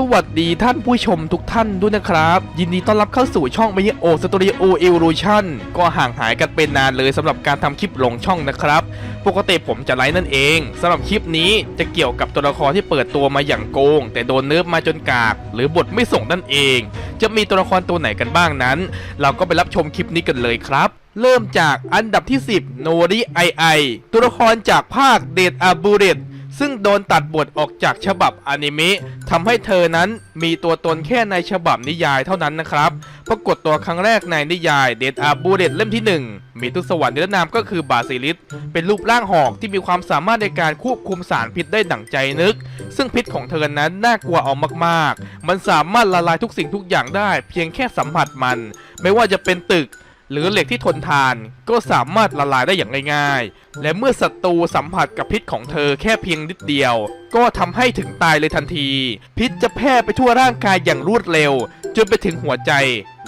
สวัสดีท่านผู้ชมทุกท่านด้วยนะครับ ยินดีต้อนรับเข้าสู่ช่องมิโอสตูดิโอเอว u ชั่นก็ห่างหายกันเป็นนานเลยสำหรับการทำคลิปลงช่องนะครับ ปกติผมจะไลฟ์นั่นเองสำหรับคลิปนี้จะเกี่ยวกับตัวละครที่เปิดตัวมาอย่างโกง แต่โดนเนิร์ฟมาจนกาก หรือบทไม่ส่งนั่นเอง จะมีตัวละครตัวไหนกันบ้างนั้น เราก็ไปรับชมคลิปนี้กันเลยครับเริ่มจากอันดับที่ 10 โนริไอไอตัวละครจากภาคเดดอาบูเรต ซึ่งโดนตัดบทออกจากฉบับอนิเมะทำให้เธอนั้นมีตัวตนแค่ในฉบับนิยายเท่านั้นนะครับ ปรากฏตัวครั้งแรกในนิยายเดดอาบูเดตเล่มที่ 1 มีทุกสวรรค์นิรนามก็คือบาซิลิส เป็นรูปร่างหอกที่มีความสามารถในการควบคุมสารพิษได้ดั่งใจนึก ซึ่งพิษของเธอนั้นน่ากลัวเอามากๆ มันสามารถละลายทุกสิ่งทุกอย่างได้ เพียงแค่สัมผัสมัน ไม่ว่าจะเป็นตึก หรือเหล็กที่ทนทานก็สามารถละลายได้อย่างง่ายๆ และเมื่อศัตรูสัมผัสกับพิษของเธอแค่เพียงนิดเดียว ก็ทำให้ถึงตายเลยทันที พิษจะแพร่ไปทั่วร่างกายอย่างรวดเร็ว จนไปถึงหัวใจ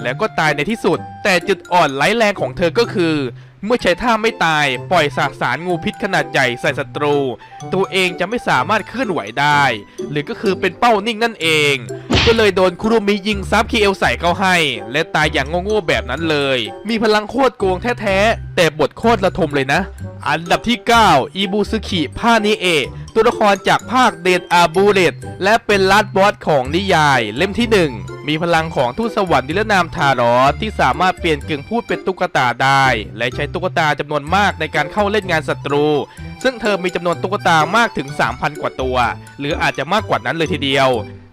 แล้วก็ตายในที่สุด แต่จุดอ่อนไร้แรงของเธอก็คือ เมื่อใช้ท่าไม่ตายปล่อยสาสารงูพิษขนาดใหญ่ใส่ศัตรู ตัวเองจะไม่สามารถเคลื่อนไหวได้ หรือก็คือเป็นเป้านิ่งนั่นเอง ก็เลยโดนคุรุมิยิงซับคีเอลใส่เข้าให้ และตายอย่างโง่ๆแบบนั้นเลย มีพลังโคตรโกงแท้ๆ แต่บทโคตรระทมเลยนะ อันดับที่ 9 อิบุซึคิพานิเอะตัวละครจากภาคเดดอาบูเดตและเป็นลัดบอสของนิยาย เล่มที่ 1มีพลังของทูตสวรรค์นิรนามทารอสที่สามารถเปลี่ยนกึ่งพูดเป็นตุ๊กตาได้ และใช้ตุ๊กตาจำนวนมากในการเข้าเล่นงานศัตรู ซึ่งเธอมีจำนวนตุ๊กตามากถึง 3,000 กว่าตัว หรืออาจจะมากกว่านั้นเลยทีเดียว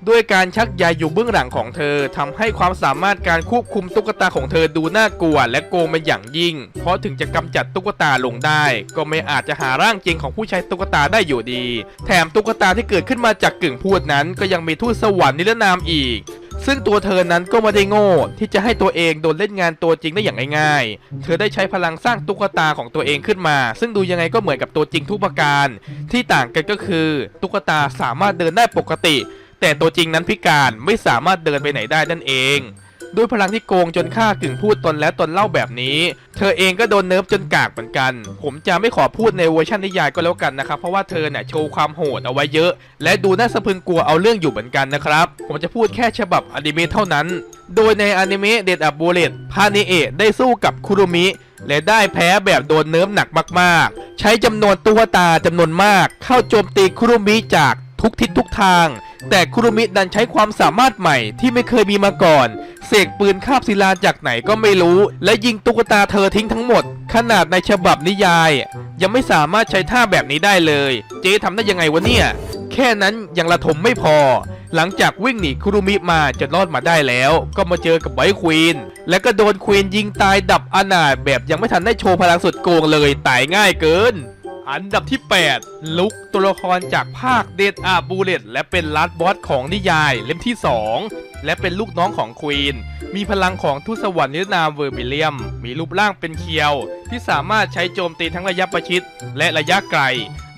ด้วยการชักใยอยู่เบื้องหลังของเธอทำให้ความสามารถการควบคุมตุ๊กตาของเธอดูน่ากลัว และโกงเป็นอย่างยิ่ง เพราะถึงจะกำจัดตุ๊กตาลงได้ ก็ไม่อาจจะหาร่างจริงของผู้ใช้ตุ๊กตาได้อยู่ดี แถมตุ๊กตาที่เกิดขึ้นมาจากกึ่งพูดนั้น ก็ยังมีทูตสวรรค์นิรนามอีกซึ่งตัวเธอนั้นก็ไม่ได้โง่ ที่จะให้ตัวเองโดนเล่นงานตัวจริงได้อย่างง่ายๆ เธอได้ใช้พลังสร้างตุ๊กตาของตัวเองขึ้นมา ซึ่งดูยังไงก็เหมือนกับตัวจริงทุกประการ ที่ต่างกันก็คือ ตุ๊กตาสามารถเดินได้ปกติ แต่ตัวจริงนั้นพิการไม่สามารถเดินไปไหนได้นั่นเอง ด้วยพลังที่โกงจนฆ่ากึ่งพูดตนและตนเล่าแบบนี้ เธอเองก็โดนเนิร์ฟจนกากเหมือนกัน ผมจะไม่ขอพูดในเวอร์ชันนิยายก็แล้วกันนะครับ เพราะว่าเธอเนี่ยโชว์ความโหดเอาไว้เยอะ และดูน่าสะพรึงกลัวเอาเรื่องอยู่เหมือนกันนะครับ ผมจะพูดแค่ฉบับอนิเมะเท่านั้น โดยในอนิเมะเดดอับบูเลตพาเนเอะได้สู้กับคุรุมิและได้แพ้แบบโดนเนิร์ฟหนักมากๆ ใช้จำนวนตุ๊กตาจำนวนมาก เข้าโจมตีคุรุมิจาก ทุกทิศทุกทาง แต่คุรุมิดันใช้ความสามารถใหม่ที่ไม่เคยมีมาก่อน เสกปืนคาบศิลาจากไหนก็ไม่รู้ และยิงตุ๊กตาเธอทิ้งทั้งหมด ขนาดในฉบับนิยาย ยังไม่สามารถใช้ท่าแบบนี้ได้เลย เจ๊ทำได้ยังไงวะเนี่ย แค่นั้นยังระทมไม่พอ หลังจากวิ่งหนีคุรุมิมาจนรอดมาได้แล้ว ก็มาเจอกับไวควีนและก็โดนควีนยิงตายดับอนาถแบบยังไม่ทันได้โชว์พลังสุดโกงเลยตายง่ายเกิน อันดับที่ 8 ลุกตัวละครจากภาคเดดอาบูเลตและเป็นลัดบอสของนิยายเล่มที่ 2 และเป็นลูกน้องของควีน มีพลังของทูตสวรรค์นิรนามเวอร์บิเลียม มีรูปร่างเป็นเคียว ที่สามารถใช้โจมตีทั้งระยะประชิดและระยะไกล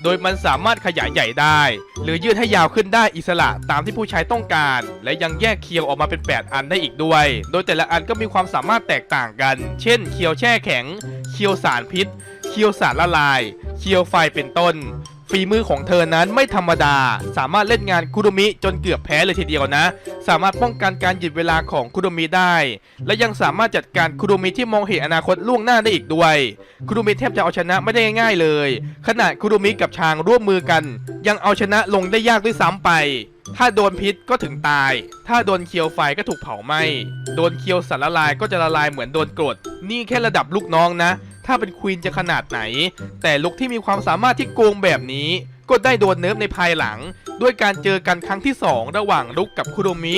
โดยมันสามารถขยายใหญ่ได้ หรือยืดให้ยาวขึ้นได้อิสระตามที่ผู้ใช้ต้องการ และยังแยกเคียวออกมาเป็น 8 อันได้อีกด้วย โดยแต่ละอันก็มีความสามารถแตกต่างกัน เช่น เคียวแช่แข็ง เคียวสารพิษ เคียวสารละลาย เคียวไฟเป็นต้น ฝีมือของเธอนั้นไม่ธรรมดา สามารถเล่นงานคุโดมิจนเกือบแพ้เลยทีเดียวนะ สามารถป้องกันการหยุดเวลาของคุโดมิได้ และยังสามารถจัดการคุโดมิที่มองเห็นอนาคตล่วงหน้าได้อีกด้วย คุโดมิแทบจะเอาชนะไม่ได้ง่ายๆเลย ขนาดคุโดมิกับชางร่วมมือกัน ยังเอาชนะลงได้ยากด้วยซ้ำไปถ้าโดนพิษก็ถึงตาย ถ้าโดนเคียวไฟก็ถูกเผาไหม้ โดนเคียวสารละลายก็จะละลายเหมือนโดนกรด นี่แค่ระดับลูกน้องนะ ถ้าเป็นควีนจะขนาดไหน แต่ลุกที่มีความสามารถที่โกงแบบนี้ ก็ได้โดนเนิร์ฟในภายหลัง ด้วยการเจอกันครั้งที่ 2 ระหว่างลุกกับคุโรมิ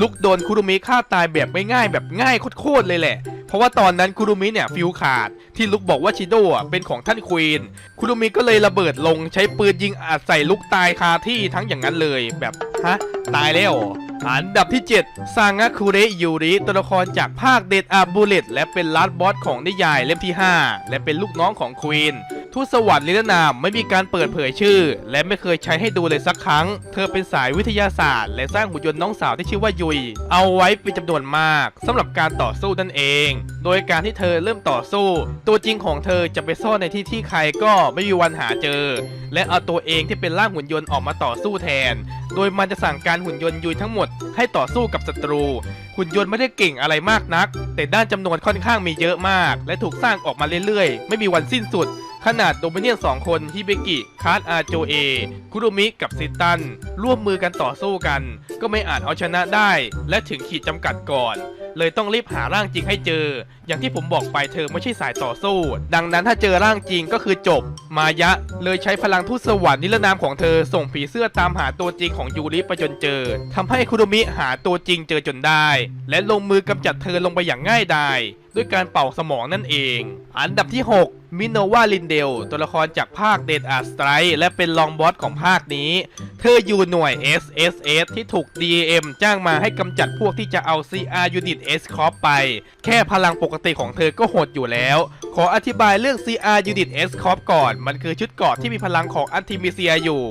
ลุกโดนคุโรมิฆ่าตายแบบไม่ง่ายแบบง่ายโคตรเลยแหละ เพราะว่าตอนนั้นคุโรมิเนี่ยฟิวขาด ที่ลุกบอกว่าชิโดะเป็นของท่านควีน คุโรมิก็เลยระเบิดลงใช้ปืนยิงอัดใส่ลุกตายคาที่ทั้งอย่างนั้นเลยแบบฮะตายแล้วอันดับที่ 7 ซางะคุเรยูริตัวละครจากภาคเดดอาบูเลตและเป็นลัดบอสของนิยายเล่มที่ 5 และเป็นลูกน้องของควีนทูตสวรรค์นิรนามไม่มีการเปิดเผยชื่อ และไม่เคยใช้ให้ดูเลยสักครั้ง เธอเป็นสายวิทยาศาสตร์ และสร้างหุ่นยนต์น้องสาวที่ชื่อว่ายุย เอาไว้เป็นจำนวนมากสำหรับการต่อสู้นั่นเอง โดยการที่เธอเริ่มต่อสู้ ตัวจริงของเธอจะไปซ่อนในที่ที่ใครก็ไม่มีวันหาเจอ และเอาตัวเองที่เป็นร่างหุ่นยนต์ออกมาต่อสู้แทน โดยมันจะสั่งการหุ่นยนต์ยุยทั้งหมดให้ต่อสู้กับศัตรู หุ่นยนต์ไม่ได้เก่งอะไรมากนัก แต่ด้านจำนวนค่อนข้างมีเยอะมาก และถูกสร้างออกมาเรื่อยๆ ไม่มีวันสิ้นสุดขนาดโดมิเนียนสองคนฮิเบกิคาร์ดอาโจเอคุรุมิกับซิตัน ร่วมมือกันต่อสู้กัน ก็ไม่อาจเอาชนะได้ และถึงขีดจำกัดก่อน เลยต้องรีบหาร่างจริงให้เจอ อย่างที่ผมบอกไปเธอไม่ใช่สายต่อสู้ ดังนั้นถ้าเจอร่างจริงก็คือจบ มายะเลยใช้พลังทูตสวรรค์นิรนามของเธอส่งผีเสื้อตามหาตัวจริงของยูริไปจนเจอทำให้คุโรมิหาตัวจริงเจอจนได้ และลงมือกำจัดเธอลงไปอย่างง่ายดายด้วยการเป่าสมองนั่นเอง อันดับที่ 6 มิโนวาลินเดล ตัวละครจากภาคเดดอาร์สไตรและเป็นรองบอสของภาคนี้ เธออยู่หน่วย SSS ที่ถูก DAM จ้างมาให้กำจัดพวกที่จะเอา CR Unit S Corp ไป แค่พลังปกติของเธอก็โหดอยู่แล้ว ขออธิบายเรื่อง CR Unit S Corp ก่อน มันคือชุดเกราะที่มีพลังของอันติมิเซียอยู่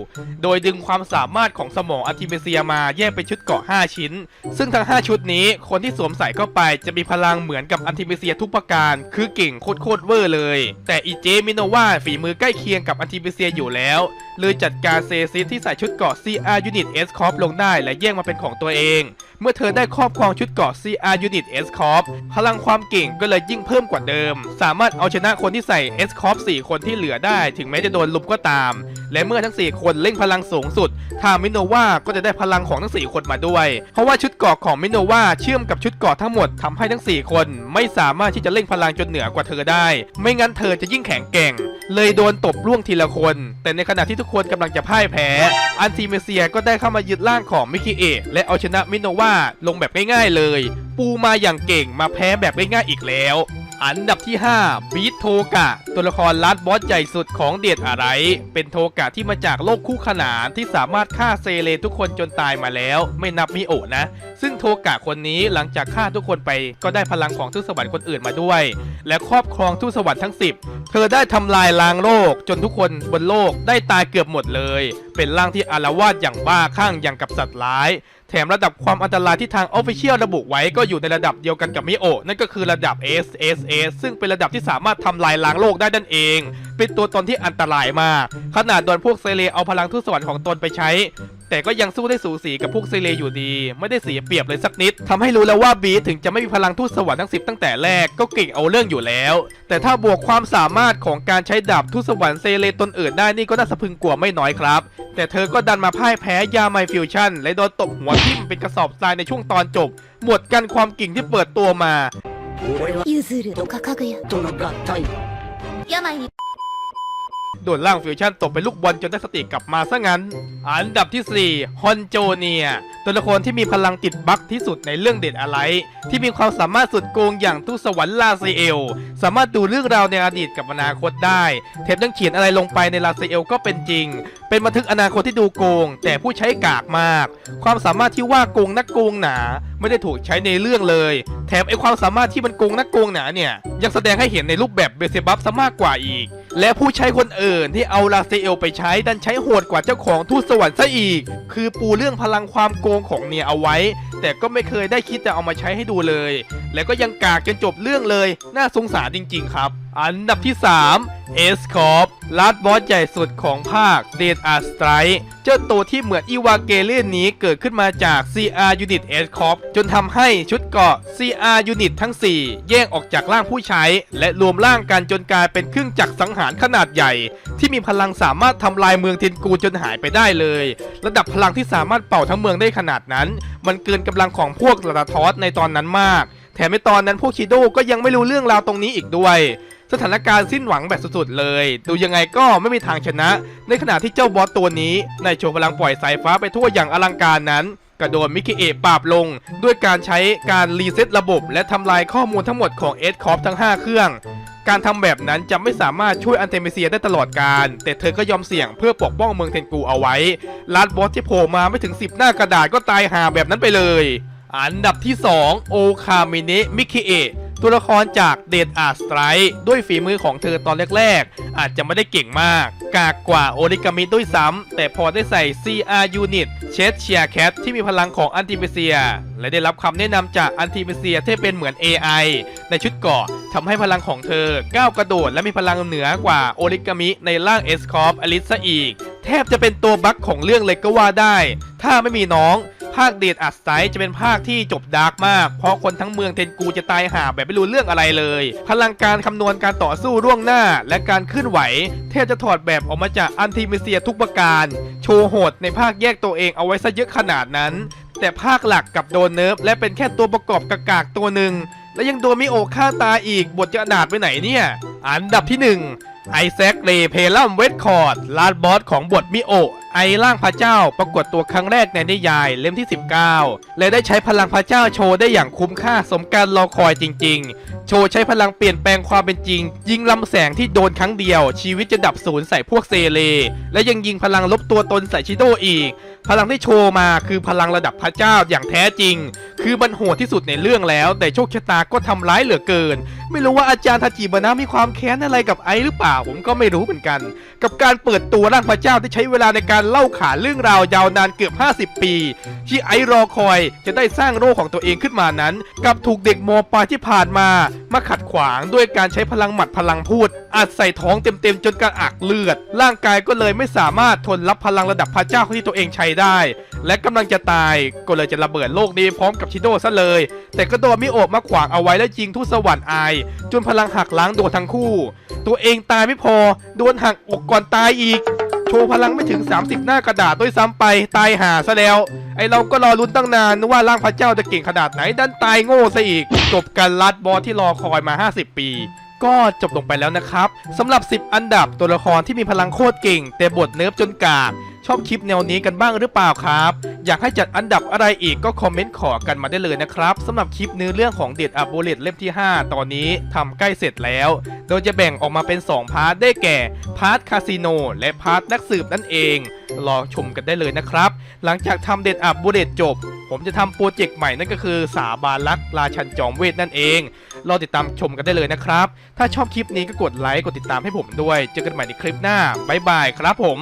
โดยดึงความสามารถของสมองอันติมิเซียมาแยกเป็นชุดเกราะ 5 ชิ้น ซึ่งทั้ง 5 ชุดนี้ คนที่สวมใส่เข้าไปจะมีพลังเหมือนกับอันติมิเซียทุกประการ คือเก่งโคตรเวอร์เลย แต่อีเจมิโนวาฝีมือใกล้เคียงกับอันติมิเซียอยู่แล้ว เลยจัดการเซซิสที่ใส่ชุดเกราะ CR Unit S Corp ลงได้และแย่งมาเป็นของตัวเอง เมื่อเธอได้ครอบครองชุดเกราะ CR Unit S Corp พลังความเก่งก็เลยยิ่งเพิ่มกว่าเดิม สามารถเอาชนะคนที่ใส่ S Corp 4 คนที่เหลือได้ ถึงแม้จะโดนลุมก็ตาม และเมื่อทั้ง 4 คนเล่งพลังสูงสุด ทางมิโนวาก็จะได้พลังของทั้ง 4 คนมาด้วย เพราะว่าชุดเกราะของมิโนวาเชื่อมกับชุดเกราะทั้งหมดทำให้ทั้ง 4 คน ไม่สามารถที่จะเล่งพลังจนเหนือกว่าเธอได้ ไม่งั้นเธอจะยิ่งแข็งแกร่ง เลยโดนตบล่วงทีละคน แต่ในขณะที่ทุกคนกำลังจะพ่ายแพ้ อันติเมเซียก็ได้เข้ามายึดร่างของมิคิเอะและเอาชนะมิโนวาลงแบบง่ายๆเลย ปูมาอย่างเก่งมาแพ้แบบง่ายๆอีกแล้ว อันดับที่ 5 บีทโทกะ ตัวละครลัดบอสใหญ่สุดของเดดอะไร เป็นโทกะที่มาจากโลกคู่ขนานที่สามารถฆ่าเซเลทุกคนจนตายมาแล้ว ไม่นับมิโอะนะ ซึ่งโทกะคนนี้หลังจากฆ่าทุกคนไป ก็ได้พลังของทูตสวรรค์คนอื่นมาด้วย และครอบครองทูตสวรรค์ทั้ง 10 เธอได้ทำลายล้างโลก จนทุกคนบนโลกได้ตายเกือบหมดเลย เป็นร่างที่อารวาสอย่างบ้าคลั่งอย่างกับสัตว์ร้าย แถมระดับความอันตรายที่ทาง Official ระบุไว้ก็อยู่ในระดับเดียวกันกับมิโอนั่นก็คือระดับ SSS ซึ่งเป็นระดับที่สามารถทำลายล้างโลกได้นั่นเอง เป็นตัวตนที่อันตรายมาก ขนาดโดนพวกเซเลเอาพลังทุตสวรรค์ของตนไปใช้ แต่ก็ยังสู้ได้สูสีกับพวกเซเลอยู่ดี ไม่ได้เสียเปรียบเลยสักนิดทำให้รู้แล้วว่าบีถึงจะไม่มีพลังทูตสวรรค์ทั้ง 10 ตั้งแต่แรกก็เก่งเอาเรื่องอยู่แล้ว แต่ถ้าบวกความสามารถของการใช้ดาบทูตสวรรค์เซเลตนอื่นได้นี่ก็น่าสะพึงกลัวไม่น้อยครับ แต่เธอก็ดันมาพ่ายแพ้ยาไมฟิวชั่นและโดนตบหัวทิ่มเป็นกระสอบทรายในช่วงตอนจบ หมดกันความเก่งที่เปิดตัวมา 俺は譲るとかかぐやとの合体病に โดนร่างฟิวชั่นตบเป็นลูกบอลจนได้สติกลับมาซะงั้น อันดับที่ 4 ฮอนโจเนีย ตัวละครที่มีพลังติดบั๊กที่สุดในเรื่องเด็ดอะไร ที่มีความสามารถสุดโกงอย่างตู้สวรรค์ลาซีเอล สามารถดูเรื่องราวในอดีตกับอนาคตได้แถมยังเขียนอะไรลงไปในลาซีเอลก็เป็นจริง เป็นบันทึกอนาคตที่ดูโกง แต่ผู้ใช้กากมาก ความสามารถที่ว่าโกงนักโกงหนา ไม่ได้ถูกใช้ในเรื่องเลย แถมไอความสามารถที่มันโกงนักโกงหนาเนี่ยยังแสดงให้เห็นในรูปแบบเบสบัฟซะมากกว่าอีก และผู้ใช้คนอื่นที่เอาลาเซเอลไปใช้ดันใช้โหดกว่าเจ้าของทูตสวรรค์ซะอีก คือปูเรื่องพลังความโกงของเนียเอาไว้ แต่ก็ไม่เคยได้คิดจะเอามาใช้ให้ดูเลย และก็ยังกากจนจบเรื่องเลย น่าสงสารจริง ๆ ครับ อันดับที่3เอสคอป ลัดบอสใหญ่สุดของภาคเดดอาร์สไตร์เจ้าตัวที่เหมือนอีวาเกเลียนนี้เกิดขึ้นมาจาก CR Unit S Corp จนทำให้ชุดเกาะ CR Unit ทั้ง 4 แยกออกจากร่างผู้ใช้ และรวมร่างกันจนกลายเป็นเครื่องจักรสังหารขนาดใหญ่ ที่มีพลังสามารถทำลายเมืองเทนกูจนหายไปได้เลย ระดับพลังที่สามารถเป่าทั้งเมืองได้ขนาดนั้น มันเกินกำลังของพวกลาตาทอสในตอนนั้นมาก แถมในตอนนั้นพวกชิโดก็ยังไม่รู้เรื่องราวตรงนี้อีกด้วย สถานการณ์สิ้นหวังแบบสุดๆเลย ดูยังไงก็ไม่มีทางชนะ ในขณะที่เจ้าบอสตัวนี้ในโชว์พลังปล่อยสายฟ้าไปทั่วอย่างอลังการนั้นกระโดนมิคิเอะปราบลง ด้วยการใช้การรีเซ็ตระบบ และทำลายข้อมูลทั้งหมดของเอสคอฟทั้ง 5 เครื่อง การทำแบบนั้นจะไม่สามารถช่วยอันเทมิเซียได้ตลอดการ แต่เธอก็ยอมเสี่ยงเพื่อปกป้องเมืองเทนกูเอาไว้ลาดบอสที่โผล่มาไม่ถึง 10 หน้ากระดาษก็ตายหาแบบนั้นไปเลย อันดับที่ 2 โอคามิเนะมิคิเอะ ตัวละครจากเดดอาร์สไตรด้วยฝีมือของเธอตอนแรกๆ อาจจะไม่ได้เก่งมาก กากกว่าโอริกามิด้วยซ้ำ แต่พอได้ใส่ CR Unit เชสเชียแคทที่มีพลังของอันติเปเซีย และได้รับคำแนะนำจากอันติเปเซียที่เป็นเหมือน AI ในชุดเกาะทำให้พลังของเธอก้าวกระโดดและมีพลังเหนือกว่าโอริกามิในร่างเอสคอปอลิซะอีก แทบจะเป็นตัวบั๊กของเรื่องเลยก็ว่าได้ ถ้าไม่มีน้องาคเดดอัดไซจะเป็นภาคที่จบดาร์กมาก เพราะคนทั้งเมืองเทนกูจะตายหาแบบไม่รู้เรื่องอะไรเลย พลังการคำนวณการต่อสู้ร่วงหน้า และการเคลื่อนไหวแทบจะถอดแบบออกมาจากอันติเมเซียทุกประการ โชว์โหดในภาคแยกตัวเองเอาไว้ซะเยอะขนาดนั้น แต่ภาคหลักกลับโดนเนิร์ฟและเป็นแค่ตัวประกอบกากากตัวหนึ่งและยังโดนมิโอฆ่าตาอีกบทจะอนาถไปไหนเนี่ย อันดับที่1ไอแซคเลเพลัมเวทคอร์ดลาดบอสของบทมิโอ ไอร่างพระเจ้าปรากฏตัวครั้งแรกในนิยายเล่มที่ 19 และได้ใช้พลังพระเจ้าโชว์ได้อย่างคุ้มค่าสมการรอคอยจริง ๆ โชว์ใช้พลังเปลี่ยนแปลงความเป็นจริง ยิงลำแสงที่โดนครั้งเดียว ชีวิตจะดับศูนย์ใส่พวกเซเลและยังยิงพลังลบตัวตนใส่ชิโดอีก พลังที่โชว์มาคือพลังระดับพระเจ้าอย่างแท้จริง คือมันโหดที่สุดในเรื่องแล้ว แต่โชคชะตาก็ทำร้ายเหลือเกิน ไม่รู้ว่าอาจารย์ทาจิบานะมีความแค้นอะไรกับไอหรือเปล่า ผมก็ไม่รู้เหมือนกัน กับการเปิดตัวร่างพระเจ้าที่ใช้เวลาในการเล่าขานเรื่องราวยาวนานเกือบ 50 ปี ที่ไอรอคอยจะได้สร้างโลกของตัวเองขึ้นมานั้น กับถูกเด็กมปลายที่ผ่านมามาขัดขวางด้วยการใช้พลังหมัดพลังพูดอัดใส่ท้องเต็มๆจนกระอักเลือด ร่างกายก็เลยไม่สามารถทนรับพลังระดับพระเจ้าที่ตัวเองใช้ได้ และกำลังจะตายก็เลยจะระเบิดโลกนี้พร้อมกับชิโดซะเลย แต่ก็โดนมิโอะมาขวางเอาไว้และยิงทุสวรรค์อาย จนพลังหักล้างโดนทั้งคู่ ตัวเองตายไม่พอ โดนหักอกก่อนตายอีก โชว์พลังไม่ถึง 30 หน้ากระดาษด้วยซ้ำไปตายหาซะแล้ว ไอเราก็รอลุ้นตั้งนานว่าร่างพระเจ้าจะเก่งขนาดไหนดันตายโง่ซะอีก จบการลัดบอสที่รอคอยมา 50 ปีก็จบลงไปแล้วนะครับสำหรับ 10 อันดับตัวละครที่มีพลังโคตรเก่ง แต่บทเนิร์ฟจนกาก อบคลิปแนวนี้กันบ้างหรือเปล่าครับ อยากให้จัดอันดับอะไรอีกก็คอมเมนต์ขอกันมาได้เลยนะครับสำหรับคลิปเนื้อเรื่องของเด็ดอับโบเลตเล่มที่ 5 ตอนนี้ทำใกล้เสร็จแล้ว โดยจะแบ่งออกมาเป็น 2 พาร์ทได้แก่ พาร์ทคาสิโนและพาร์ทนักสืบนั่นเอง รอชมกันได้เลยนะครับ หลังจากทำเด็ดอับโบเลตจบ ผมจะทำโปรเจกต์ใหม่นั่นก็คือสาบานรักราชันจอมเวทนั่นเองรอติดตามชมกันได้เลยนะครับ ถ้าชอบคลิปนี้ก็กดไลค์ กดติดตามให้ผมด้วย เจอกันใหม่ในคลิปหน้า บ๊ายบายครับผม